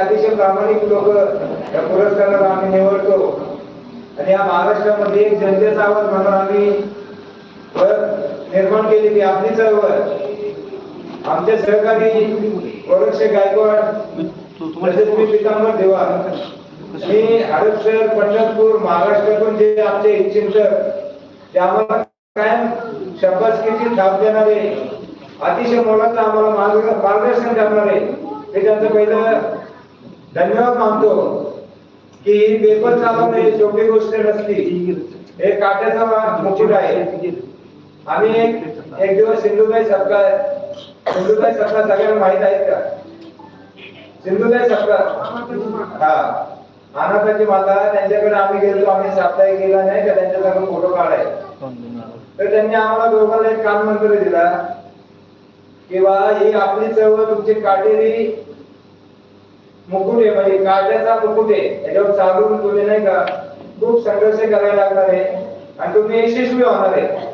अतिशय प्रामाणिक लोक या पुरस्काराला आम्ही निवडतो. आणि या महाराष्ट्रामध्ये एक जनतेचा आवाज म्हणून आम्ही निर्माण केली की आपली चळवळ. आमचे सहकारी वरक्षे गायकवाड तसेच मी पितांबर देवा मी हडपसर पंढरपूर महाराष्ट्रातून जे आमचे चिंतक ते आम्हाला कायम शब्दास्कीची थाप देणारे अतिशय मोलाचं आम्हाला मार्गदर्शन करणारे हे त्यांचं पहिलं धन्यवाद मानतो की ही पेपर चालवणे सोपी गोष्ट नसती. हे काट्याचा मुकुट आहे. आम्ही एक दिवस सिंधुताई सरकार सिंधुताई सरकार सगळ्यांना माहीत आहेत का? सिंधुताई सरकार हा. अनाथाची माता त्यांच्याकडे आम्ही गेलो आम्ही साप्ताहिक गेला नाही का? त्यांच्याकडे फोटो काढाय तर त्यांनी आम्हाला दोघांना एक काम मंत्र दिला किंवा ही आपली चळवळ तुमची काटेरी मुकुट आहे म्हणजे काट्याचा मुकुट आहे. त्याच्यावर चालून तुम्ही नाही का? खूप संघर्ष करायला लागणार आहे. आणि तुम्ही यशस्वी होणार आहे.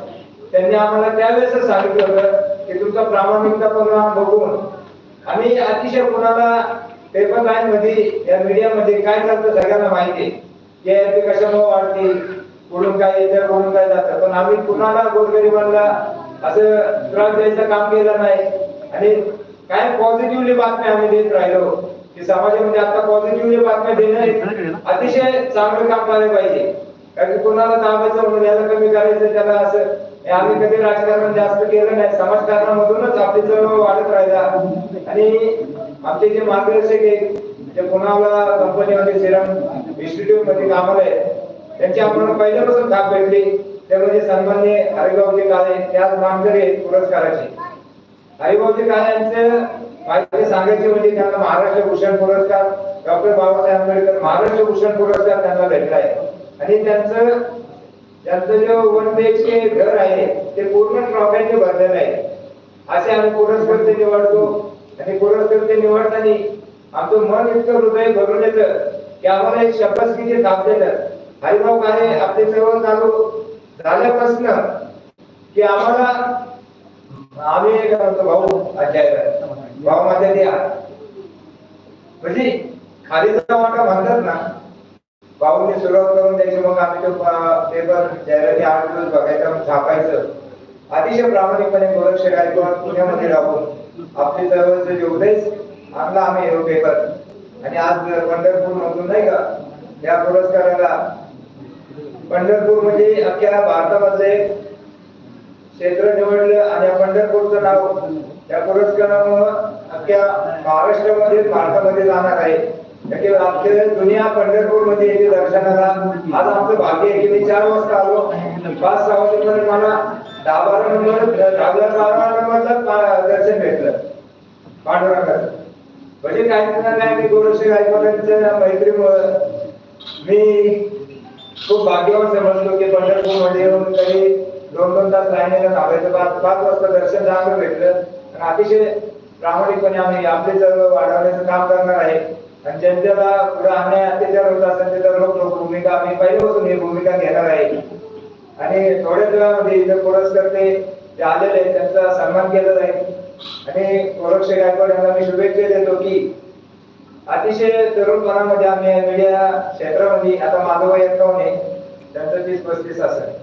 त्यांनी आम्हाला त्यावेळेस सांगितलं होतं की तुमचा प्रामाणिकता प्रामाणिकतापणा बघून आम्ही अतिशय कोणाला पेपर लाईन मध्ये या मीडिया मध्ये काय चालतं सगळ्यांना माहिती आहे. की ते कशामुळे वाढते? कुठून काय येतं कुठून काय जातं? पण आम्ही कुणाला गोरगरिबांना असं त्रास द्यायचं काम केलं नाही. आणि काय पॉझिटिव्हली बातम्या आम्ही देत राहिलो. की समाजामध्ये आता पॉझिटिव्हली बातम्या देणं अतिशय चांगलं काम करायला पाहिजे. कारण की कोणाला दाबायचं म्हणून याला कमी करायचं त्याला असं आम्ही कधी राजकारण जास्त केलं नाही. समाजकारणामधूनच आपली चळवळ वाढत राहिला. आणि आमचे जे मार्गदर्शक आहेत ते पुण्याला कंपनीमध्ये सिरम इन्स्टिट्यूटमध्ये कामाला आहेत त्यांची आपण पहिल्यापासून थाप भेटली. ते म्हणजे सन्मान्य हरिभाऊजी काळे ते आज मानकरी आहेत पुरस्काराचे. हरिभाऊजी काळे यांचं माहिती सांगायचे म्हणजे त्यांना महाराष्ट्र भूषण पुरस्कार डॉक्टर बाबासाहेब आंबेडकर महाराष्ट्र भूषण पुरस्कार त्यांना भेटला आहे. आणि त्यांचं त्यांचं जे वन बीएचके घर आहे ते पूर्ण ट्रॉफ्यांनी भरलेलं आहे. असे आम्ही पुरस्कर्ते निवडतो. आणि पुरस्कर्ते निवडताना आमचं मन इतकं हृदय भरून येतं की आम्हाला एक शब्दस्कीची थाप देतात. हरिभाऊ काय आपले चळवळ चालू झाल्यापासून की आम्हाला आम्ही काय म्हणतो भाऊ अध्याय भाऊ माझ्या द्या म्हणजे खालीचा वाटा म्हणतात ना भाऊने सुरुवात करून द्यायची मग आम्ही तो पेपर जाहिराती आठ दिवस बघायचा छापायचं. अतिशय प्रामाणिकपणे गोरक्ष गायकवाड पुण्यामध्ये राहून आपली चळवळीचं जेवढेच आणला आम्ही हे पेपर आणि आज पंढरपूर मधून नाही का या पुरस्काराला पंढरपूर म्हणजे अख्ख्या भारतामधलं एक क्षेत्र निवडलं आणि पंढरपूरचं नाव या पुरस्कारामुळं अख्ख्या महाराष्ट्रामध्ये भारतामध्ये जाणार आहे. त्याचे आमचे दुनिया पंढरपूरमध्ये येते दर्शनाला आज आमचं भाग्य आहे की मी चार वाजता आलो. पाच सहा वाजेपर्यंत मला दहा बारा नंबर दहाव्या बारा नंबरला दर्शन भेटलं. पांडुरंगाचं. म्हणजे काय नाही मी गोरक्ष गायकवाडांच्या मैत्रीमुळं मी खूप भाग्यवान समजलो की पंढरपूरमध्ये येऊन तरी दोन दोन तास लाईनीला थांबायचं. पाच पाच वाजता दर्शन चांगलं भेटलं. आणि अतिशय प्रामाणिकपणे आम्ही आपले चळवळ वाढवण्याचं काम करणार आहे. आणि जनतेला पुढे अन्याय अत्याचार होत असेल तर रोख भूमिका आम्ही पहिल्यापासून ही भूमिका घेणार आहे. आणि थोड्याच वेळामध्ये इथे पुरस्कर्ते जे आलेले आहेत त्यांचा सन्मान केला जाईल. आणि गोरक्ष गायकवाड यांना मी शुभेच्छा देतो की अतिशय तरुणपणामध्ये आम्ही मीडिया क्षेत्रामध्ये आता माधव वय आहे. त्यांचं तीस पस्तीस असेल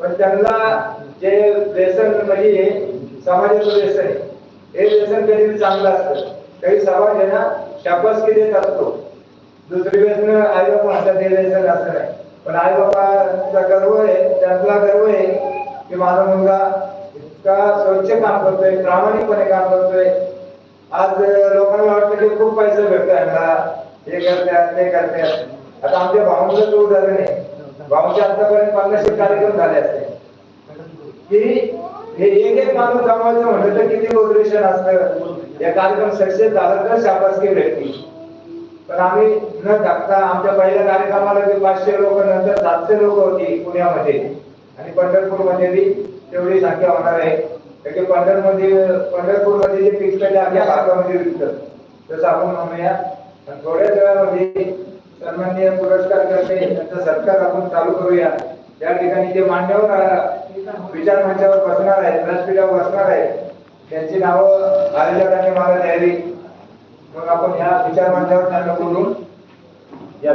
पण त्यांना जे व्यसन म्हणजे समाजाचं व्यसन आहे. हे व्यसन कधी चांगलं असतं. काही समाज आहे ना शाबासकी देत असतो. दुसरी व्यसन आई बाबा म्हणतात हे व्यसन असं नाही. पण आई बाबाचा गर्व आहे त्यातला गर्व आहे की माझा मुलगा इतका स्वच्छ काम करतोय प्रामाणिकपणे काम करतोय. आज लोकांना वाटतं की खूप पैसे भेटतो यांना हे करतात ते करतात आता आमच्या भावांचं उदाहरण आहे. भाऊच्या आतापर्यंत पन्नासशे कार्यक्रम झाले असते की हे एक एक माणूस जमवायचं म्हणलं तर किती मोटिवेशन असतं. या कार्यक्रम सक्सेस झाला तर शाबासकी भेटते पण आम्ही न टाकता आमच्या पहिल्या कार्यक्रमाला जे पाचशे लोक नंतर सातशे लोक होती पुण्यामध्ये आणि पंढरपूरमध्ये बी तेवढी संख्या होणार आहे. कारण पंढरमध्ये पंढरपूरमध्ये जे पिकतं ते आपल्या भागामध्ये विकतं. तसं आपण म्हणूया थोड्याच वेळामध्ये सन्माननीय पुरस्कार करते. त्यांचा सत्कार आपण चालू करूया. त्या ठिकाणी जे मान्यवर विचार मंचावर बसणार आहेत व्यासपीठावर बसणार आहेत त्यांची नावं आलेल्या मला द्यावी मग आपण ह्या विचार मंचावर त्यांना बोलून या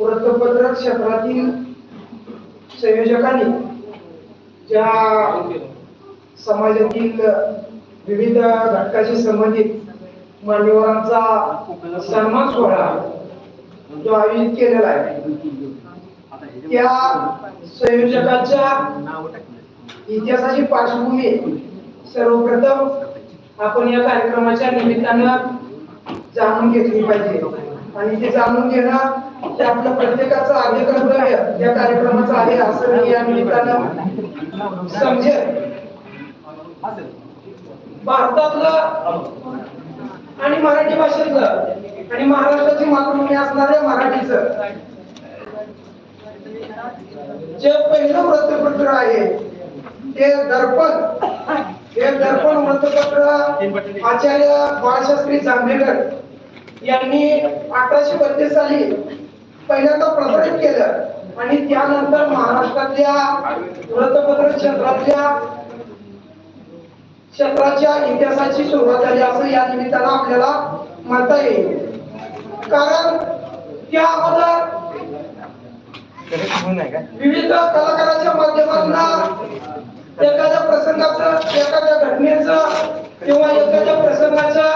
वृत्तपत्र क्षेत्रातील संयोजकांनी ज्या समाजातील विविध घटकाशी संबंधित मान्यवरांचा सन्मान सोहळा जो आयोजित केलेला आहे त्या संयोजकाच्या इतिहासाची पार्श्वभूमी सर्वप्रथम आपण या कार्यक्रमाच्या निमित्तानं जाणून घेतली पाहिजे. आणि ते जाणून घेणं ते आपलं प्रत्येकाचं आधी कर्तव्य या कार्यक्रमाचं आहे असं मी या निमित्तानं समजेल भारतातलं आणि मराठी भाषेतलं आणि महाराष्ट्राची मातृभूमी असणाऱ्या मराठीचं. जे पहिलं वृत्तपत्र आहे ते दर्पण. हे दर्पण वृत्तपत्र आचार्य बाळशास्त्री जांभेकर यांनी अठराशे बत्तीस साली पहिल्यांदा प्रसारित केलं. आणि त्यानंतर महाराष्ट्रातल्या वृत्तपत्र क्षेत्रातल्या क्षेत्राच्या इतिहासाची सुरुवात झाली असं या निमित्तानं आपल्याला म्हणता येईल. कारण त्या अगोदर विविध कलाकाराच्या माध्यमातून एखाद्या प्रसंगाच एखाद्या घटनेचं किंवा एखाद्या प्रसंगाचा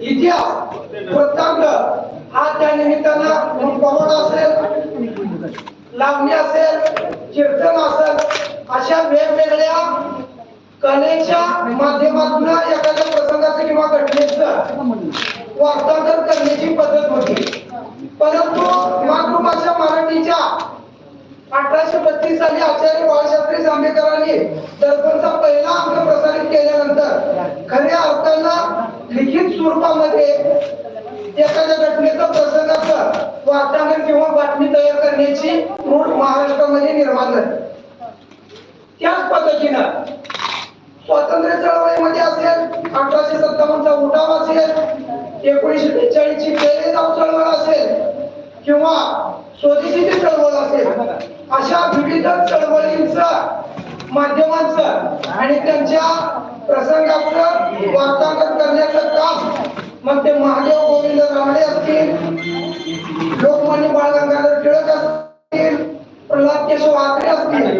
इतिहास वृत्तांत हा निमित्तानं मग पवड असेल लावणी असेल कीर्तन असेल अशा वेगवेगळ्या कलेच्या माध्यमातून एखाद्या प्रसंगाचं किंवा घटनेचं वार्तांतर करण्याची पद्धत होती. परंतु मातृभाषा मराठीच्या अठराशे बत्तीस साली आचार्य बाळशास्त्री जांभेकरांनी दर्पणचा पहिला अंक प्रसारित केल्यानंतर खऱ्या अर्थानं लिखित स्वरूपामध्ये एखाद्या घटनेचं प्रसंगाचं वार्तांकन किंवा बातमी तयार करण्याची मूळ महाराष्ट्रामध्ये निर्माण झाली. त्याच पद्धतीनं स्वातंत्र्य चळवळीमध्ये असेल अठराशे सत्तावन्नचा उठाव असेल एकोणीशे बेचाळीस ची पेरेगाव चळवळ असेल किंवा स्वदेशीची चळवळ असेल अशा विविध चळवळींचं माध्यमांचं आणि त्यांच्या प्रसंगाचं वार्तांकन करण्याचं काम मग ते महादेव गोविंद रामडे असतील लोकमान्य बाळ गंगाधर टिळक असतील प्रल्हाद केशव आत्रे असतील.